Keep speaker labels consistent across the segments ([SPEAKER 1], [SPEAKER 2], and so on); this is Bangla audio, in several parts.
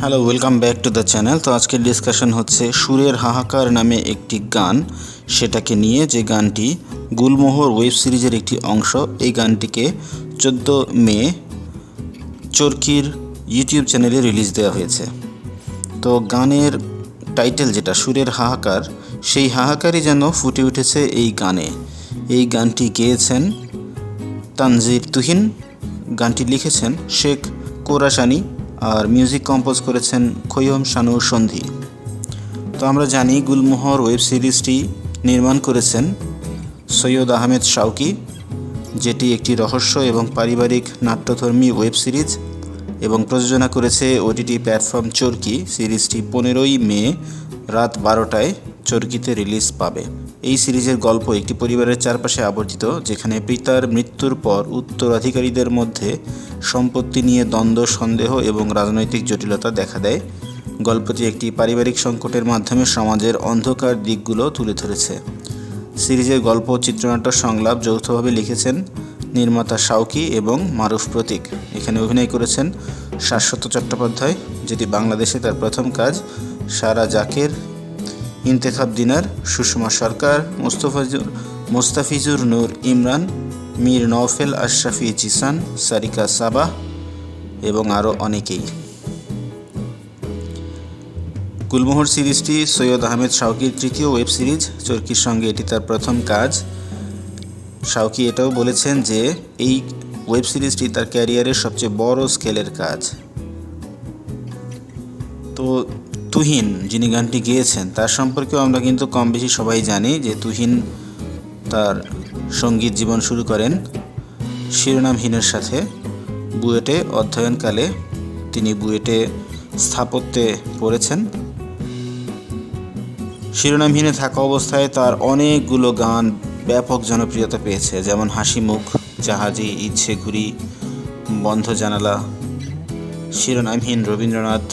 [SPEAKER 1] Hello welcome back to the channel তো আজকের ডিসকাশন হচ্ছে সুরের হাহাকার নামে একটি গান। সেটাকে নিয়ে যে গানটি গুলমোহর ওয়েব সিরিজের একটি অংশ, এই গানটিকে চোদ্দ মে চরকির ইউটিউব চ্যানেলে রিলিজ দেওয়া হয়েছে। তো গানের টাইটেল যেটা, সুরের হাহাকার, সেই হাহাকারই যেন ফুটে উঠেছে এই গানে। এই গানটি গেয়েছেন তানজির তুহিন, গানটি লিখেছেন শেখ কোরাসানি। আর মিউজিক কম্পোজ করেছেন খৈয়ম শানু সন্ধি। তো আমরা জানি গুলমোহর ওয়েব সিরিজটি নির্মাণ করেছেন সৈয়দ আহমেদ শাউকি যেটি একটি রহস্য এবং পারিবারিক নাট্যধর্মী ওয়েব সিরিজ এবং প্রযোজনা করেছে ওটিটি প্ল্যাটফর্ম চরকি। সিরিজটি পনেরোই মে রাত বারোটায় চরকিতে রিলিজ পাবে। এই সিরিজের গল্প একটি পরিবারের চারপাশে আবর্তিত, যেখানে পিতার মৃত্যুর পর উত্তরাধিকারীদের মধ্যে সম্পত্তি নিয়ে দ্বন্দ্ব, সন্দেহ এবং রাজনৈতিক জটিলতা দেখা দেয়। গল্পটি একটি পারিবারিক সংকটের মাধ্যমে সমাজের অন্ধকার দিকগুলো তুলে ধরেছে। সিরিজের গল্প, চিত্রনাট্য, সংলাপ যৌথভাবে লিখেছেন নির্মাতা শাওকি এবং মারুফ প্রতীক। এখানে অভিনয় করেছেন শাশ্বত চট্টোপাধ্যায়, যেটি বাংলাদেশে তার প্রথম কাজ সারা জাকের ইন্তেখাব দিনার সুষমা সরকার, মোস্তফাজুর, মোস্তাফিজুর নূর ইমরান, মীর নওফেল আশরাফি জিসান, সারিকা সাবাহ এবং আরও অনেকেই। গুলমোহর সিরিজটি সৈয়দ আহমেদ শাওকির তৃতীয় ওয়েব সিরিজ, চরকির সঙ্গে এটি তার প্রথম কাজ। শাওকি এটাও বলেছেন যে, এই ওয়েব সিরিজটি তার ক্যারিয়ারের সবচেয়ে বড় স্কেলের কাজ। তো তুহিন যিনি গানটি গেয়েছেন, তার সম্পর্কেও আমরা কিন্তু কম বেশি সবাই জানি যে তুহিন তার সংগীত জীবন শুরু করেন শিরোনামহীনের সাথে। বুয়েটে অধ্যয়নকালে তিনি বুয়েটে স্থাপত্যে পড়েছেন। শিরোনামহীনে থাকা অবস্থায় তার অনেকগুলো গান ব্যাপক জনপ্রিয়তা পেয়েছে, যেমন হাসি মুখ, জাহাজি ইচ্ছে ঘুরি, বন্ধ জানালা, শিরোনামহীন রবীন্দ্রনাথ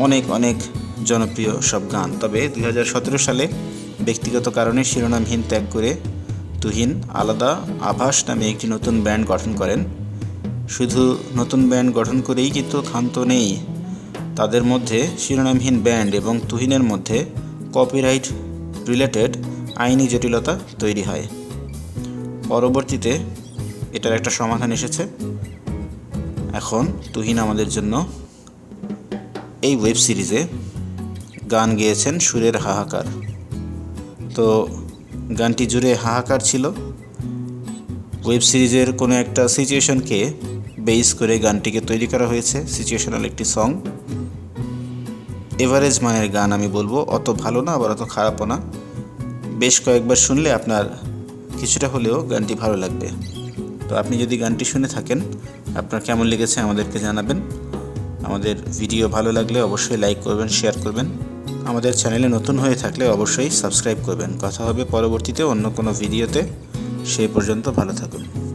[SPEAKER 1] অনেক অনেক জনপ্রিয় সব গান। তবে দু হাজার সতেরো সালে ব্যক্তিগত কারণে শিরোনামহীন ত্যাগ করে তুহিন আলাদা আভাস নামে একটি নতুন ব্যান্ড গঠন করেন। শুধু নতুন ব্যান্ড গঠন করেই কিন্তু ক্ষান্ত নেই। তাদের মধ্যে শিরোনামহীন ব্যান্ড এবং তুহিনের মধ্যে কপিরাইট রিলেটেড আইনি জটিলতা তৈরি হয়। পরবর্তীতে এটার একটা সমাধান এসেছে। এখন তুহিন আমাদের জন্য এই ওয়েব সিরিজে গান গেয়েছেন সুরের হাহাকার। তো গানটি জুড়ে হাহাকার ছিল। ওয়েব সিরিজের কোনো একটা সিচুয়েশনকে বেস করে গানটিকে তৈরি করা হয়েছে সিচুয়েশনাল একটি সং এভারেজ মানের গান আমি বলব, অত ভালো না আবার অত খারাপও না। বেশ কয়েকবার শুনলে আপনার কিছুটা হলেও গানটি ভালো লাগবে। তো আপনি যদি গানটি শুনে থাকেন, আপনার কেমন লেগেছে আমাদেরকে জানাবেন। আমাদের ভিডিও ভালো লাগলে অবশ্যই লাইক করবেন, শেয়ার করবেন। আমাদের চ্যানেলে নতুন হয়ে থাকলে অবশ্যই সাবস্ক্রাইব করবেন। কথা হবে পরবর্তীতে অন্য কোনো ভিডিওতে। সেই পর্যন্ত ভালো থাকুন।